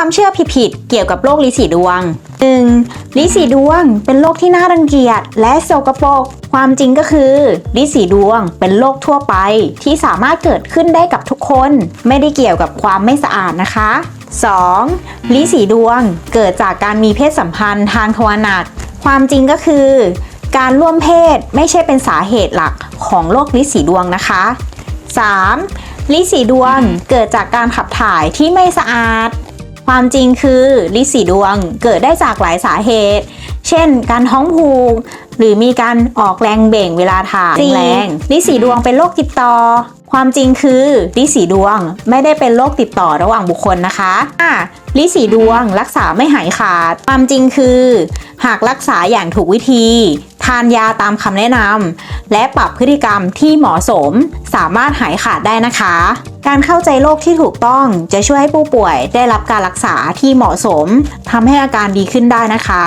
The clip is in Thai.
ความเชื่อผิดๆเกี่ยวกับโรคลิสีดวง 1. ลิสีดวงเป็นโรคที่น่ารังเกียจและโสกปรก ความจริงก็คือลิสีดวงเป็นโรคทั่วไป ที่สามารถเกิดขึ้นได้กับทุกคน ไม่ได้เกี่ยวกับความไม่สะอาดนะคะ 2. ลิสีดวงเกิดจากการมีเพศสัมพันธ์ทางทวารหนัก ความจริงก็คือ การร่วมเพศไม่ใช่เป็นสาเหตุหลักของโรคลิสีดวงนะคะ 3. ลิสีดวงเกิดจากการขับถ่ายที่ไม่สะอาด ความจริงคือลินสีดวงเกิดได้จากหลายสาเหตุ เช่น การท้องผูกหรือมีการออกแรงเบ่งเวลาถ่ายแรงลินสีดวงเป็นโรคติดต่อ ความจริงคือลินสีดวงไม่ได้เป็นโรคติดต่อระหว่างบุคคลนะคะอะลินสีดวงรักษาไม่หายขาด ความจริงคือ หากรักษาอย่างถูกวิธี ทานยาตามคำแนะนำและปรับพฤติกรรมที่เหมาะสม สามารถหายขาดได้นะคะ การเข้าใจโรคที่ถูกต้องจะช่วยให้ผู้ป่วยได้รับการรักษาที่เหมาะสมทำให้อาการดีขึ้นได้นะคะ